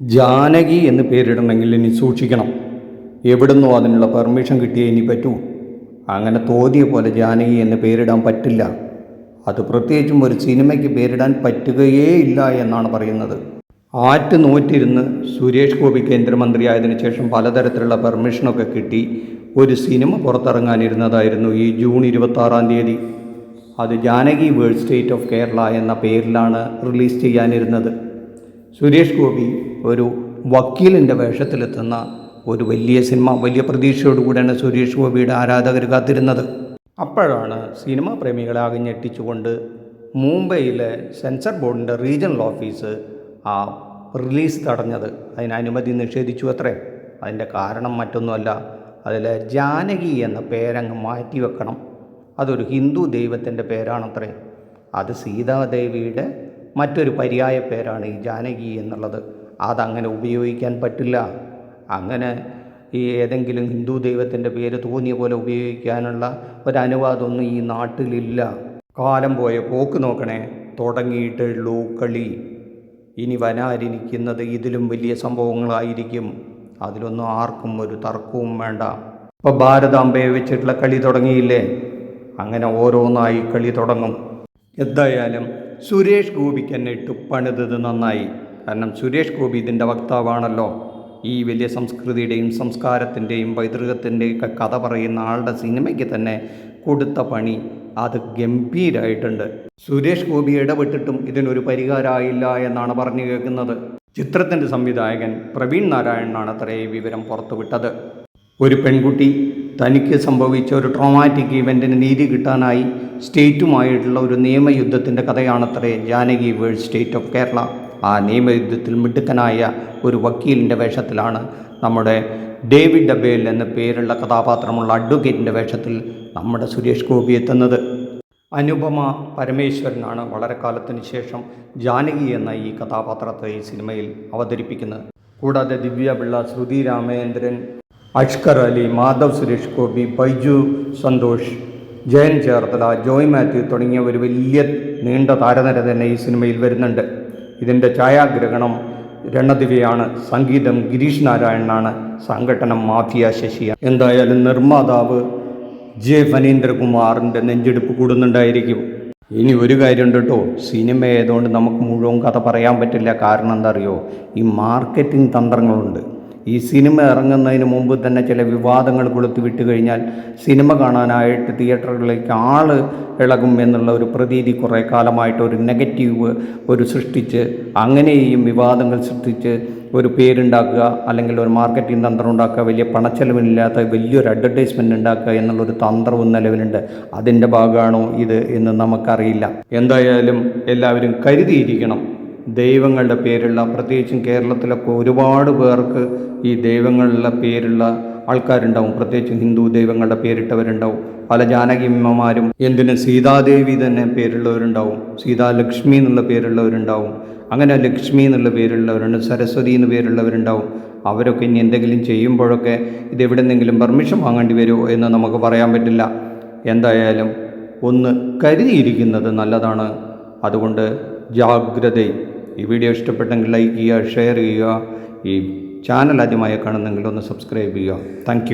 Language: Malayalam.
ജാനകി എന്ന് പേരിടണമെങ്കിൽ ഇനി സൂക്ഷിക്കണം. എവിടുന്നോ അതിനുള്ള പെർമിഷൻ കിട്ടിയേ ഇനി പറ്റൂ. അങ്ങനെ തോന്നിയ പോലെ ജാനകി എന്ന് പേരിടാൻ പറ്റില്ല. അത് പ്രത്യേകിച്ചും ഒരു സിനിമയ്ക്ക് പേരിടാൻ പറ്റുകയേ ഇല്ല എന്നാണ് പറയുന്നത്. ആറ്റ് നോറ്റിരുന്ന് സുരേഷ് ഗോപി കേന്ദ്രമന്ത്രിയായതിനു ശേഷം പലതരത്തിലുള്ള പെർമിഷനൊക്കെ കിട്ടി ഒരു സിനിമ പുറത്തിറങ്ങാനിരുന്നതായിരുന്നു ഈ ജൂൺ ഇരുപത്താറാം തീയതി. അത് Janaki world state of Kerala എന്ന പേരിലാണ് റിലീസ് ചെയ്യാനിരുന്നത്. സുരേഷ് ഗോപി ഒരു വക്കീലിന്റെ വേഷത്തിലെത്തുന്ന ഒരു വലിയ സിനിമ വലിയ പ്രതീക്ഷയോടുകൂടിയാണ് സുരേഷ് ഗോപിയുടെ ആരാധകർ കാത്തിരുന്നത്. അപ്പോഴാണ് സിനിമാ പ്രേമികളെ ആകെ ഞെട്ടിച്ചുകൊണ്ട് മുംബൈയിലെ സെൻസർ ബോർഡിന്റെ റീജിയണൽ ഓഫീസ് ആ റിലീസ് തടഞ്ഞത്. അതിന് അനുമതി നിഷേധിച്ചു അത്രേ. അതിന്റെ കാരണം മറ്റൊന്നുമല്ല. അതിൽ ജാനകി എന്ന പേരങ്ങ് മാറ്റി വെക്കണം. അതൊരു ഹിന്ദു ദൈവത്തിന്റെ പേരാണത്രേ. അത് സീതാദേവിയുടെ മറ്റൊരു പര്യായ പേരാണ് ഈ ജാനകി എന്നുള്ളത്. അതങ്ങനെ ഉപയോഗിക്കാൻ പറ്റില്ല. അങ്ങനെ ഈ ഏതെങ്കിലും ഹിന്ദു ദൈവത്തിന്റെ പേര് തോന്നിയ പോലെ ഉപയോഗിക്കാനുള്ള ഒരനുവാദമൊന്നും ഈ നാട്ടിലില്ല. കാലം പോയ പോക്ക് നോക്കണേ. തുടങ്ങിയിട്ടുള്ളൂ കളി. ഇനി വനാരിക്കുന്നത് ഇതിലും വലിയ സംഭവങ്ങളായിരിക്കും. അതിലൊന്നും ആർക്കും ഒരു തർക്കവും വേണ്ട. ഇപ്പോൾ ഭാരതാംബയെ വെച്ചിട്ടുള്ള കളി തുടങ്ങിയില്ലേ? അങ്ങനെ ഓരോന്നായി കളി തുടങ്ങും. എന്തായാലും സുരേഷ് ഗോപിക്ക് തന്നെ ഇട്ട് പണിതത് നന്നായി. കാരണം സുരേഷ് ഗോപി ഇതിന്റെ വക്താവാണല്ലോ. ഈ വലിയ സംസ്കൃതിയുടെയും സംസ്കാരത്തിന്റെയും പൈതൃകത്തിന്റെയും ഒക്കെ കഥ പറയുന്ന ആളുടെ സിനിമയ്ക്ക് തന്നെ കൊടുത്ത പണി അത് ഗംഭീരമായിട്ടുണ്ട് സുരേഷ് ഗോപി ഇടപെട്ടിട്ടും ഇതിനൊരു പരിഹാരമായില്ല എന്നാണ് പറഞ്ഞു കേൾക്കുന്നത്. ചിത്രത്തിന്റെ സംവിധായകൻ പ്രവീൺ നാരായണനാണ് അത്രയും വിവരം പുറത്തുവിട്ടത്. ഒരു പെൺകുട്ടി തനിക്ക് സംഭവിച്ച ഒരു ട്രോമാറ്റിക് ഇവന്റിന് നീതി കിട്ടാനായി സ്റ്റേറ്റുമായിട്ടുള്ള ഒരു നിയമയുദ്ധത്തിന്റെ കഥയാണത്രേ Janaki world state of Kerala. ആ നിയമയുദ്ധത്തിൽ മിടുക്കനായ ഒരു വക്കീലിന്റെ വേഷത്തിലാണ് നമ്മുടെ ഡേവിഡ് ഡബേൽ എന്ന പേരുള്ള കഥാപാത്രമുള്ള അഡ്വക്കേറ്റിന്റെ വേഷത്തിൽ നമ്മുടെ സുരേഷ് ഗോപി എത്തുന്നത്. അനുപമ പരമേശ്വരനാണ് വളരെ കാലത്തിന് ശേഷം ജാനകി എന്ന ഈ കഥാപാത്രത്തെ ഈ സിനിമയിൽ അവതരിപ്പിക്കുന്നത്. കൂടാതെ ദിവ്യ പിള്ള ശ്രുതി രാമേന്ദ്രൻ അഷ്കർ അലി മാധവ് സുരേഷ് ഗോപി ബൈജു സന്തോഷ് ജയൻ ചേർത്തല ജോയ് മാത്യു തുടങ്ങിയ ഒരു വലിയ നീണ്ട താരനിര തന്നെ ഈ സിനിമയിൽ വരുന്നുണ്ട്. ഇതിന്റെ ഛായാഗ്രഹണം രണദിവയാണ്. സംഗീതം ഗിരീഷ് നാരായണനാണ്. സംഘടനം മാഫിയ ശശിയ. എന്തായാലും നിർമ്മാതാവ് ജെ ഫനീന്ദ്രകുമാറിന്റെ നെഞ്ചെടുപ്പ് കൂടുന്നുണ്ടായിരിക്കും. ഇനി ഒരു കാര്യമുണ്ട് കേട്ടോ. സിനിമ ആയതുകൊണ്ട് നമുക്ക് മുഴുവൻ കഥ പറയാൻ പറ്റില്ല. കാരണം എന്താ അറിയോ? ഈ മാർക്കറ്റിംഗ് തന്ത്രങ്ങളുണ്ട്. ഈ സിനിമ ഇറങ്ങുന്നതിന് മുമ്പ് തന്നെ ചില വിവാദങ്ങൾ കൊളുത്തി വിട്ടു കഴിഞ്ഞാൽ സിനിമ കാണാനായിട്ട് തിയേറ്ററുകളിലേക്ക് ആൾ ഇളകും എന്നുള്ള ഒരു പ്രതീതി കുറേ കാലമായിട്ട് ഒരു നെഗറ്റീവ് ഒരു സൃഷ്ടിച്ച് അങ്ങനെയും വിവാദങ്ങൾ സൃഷ്ടിച്ച് ഒരു പേരുണ്ടാക്കുക അല്ലെങ്കിൽ ഒരു മാർക്കറ്റിംഗ് തന്ത്രം ഉണ്ടാക്കുക വലിയ പണച്ചെലവിനില്ലാത്ത വലിയൊരു അഡ്വർടൈസ്മെന്റ് ഉണ്ടാക്കുക എന്നുള്ളൊരു തന്ത്രവും നിലവിലുണ്ട്. അതിന്റെ ഭാഗമാണോ ഇത് എന്ന് നമുക്കറിയില്ല. എന്തായാലും എല്ലാവരും കരുതിയിരിക്കണം. ദൈവങ്ങളുടെ പേരുള്ള പ്രത്യേകിച്ചും കേരളത്തിലൊക്കെ ഒരുപാട് പേർക്ക് ഈ ദൈവങ്ങളുടെ പേരുള്ള ആൾക്കാരുണ്ടാവും. പ്രത്യേകിച്ചും ഹിന്ദു ദൈവങ്ങളുടെ പേരിട്ടവരുണ്ടാവും. പല ജാനകിമ്മമാരും എന്തിന് സീതാദേവി തന്നെ പേരുള്ളവരുണ്ടാവും. സീതാലക്ഷ്മി എന്നുള്ള പേരുള്ളവരുണ്ടാവും. അങ്ങനെ ലക്ഷ്മി എന്നുള്ള പേരുള്ളവരുണ്ട് സരസ്വതി എന്ന് പേരുള്ളവരുണ്ടാവും. അവരൊക്കെ ഇനി എന്തെങ്കിലും ചെയ്യുമ്പോഴൊക്കെ ഇത് എവിടെ നിന്നെങ്കിലും പെർമിഷൻ വാങ്ങേണ്ടി വരുമോ എന്ന് നമുക്ക് പറയാൻ പറ്റില്ല. എന്തായാലും ഒന്ന് കരുതിയിരിക്കുന്നത് നല്ലതാണ്. അതുകൊണ്ട് ജാഗ്രത ഈ വീഡിയോ ഇഷ്ടപ്പെട്ടെങ്കിൽ ലൈക്ക് ചെയ്യുക ഷെയർ ചെയ്യുക. ഈ ചാനൽ ആദ്യമായി കാണുന്നെങ്കിൽ ഒന്ന് സബ്സ്ക്രൈബ് ചെയ്യുക. താങ്ക്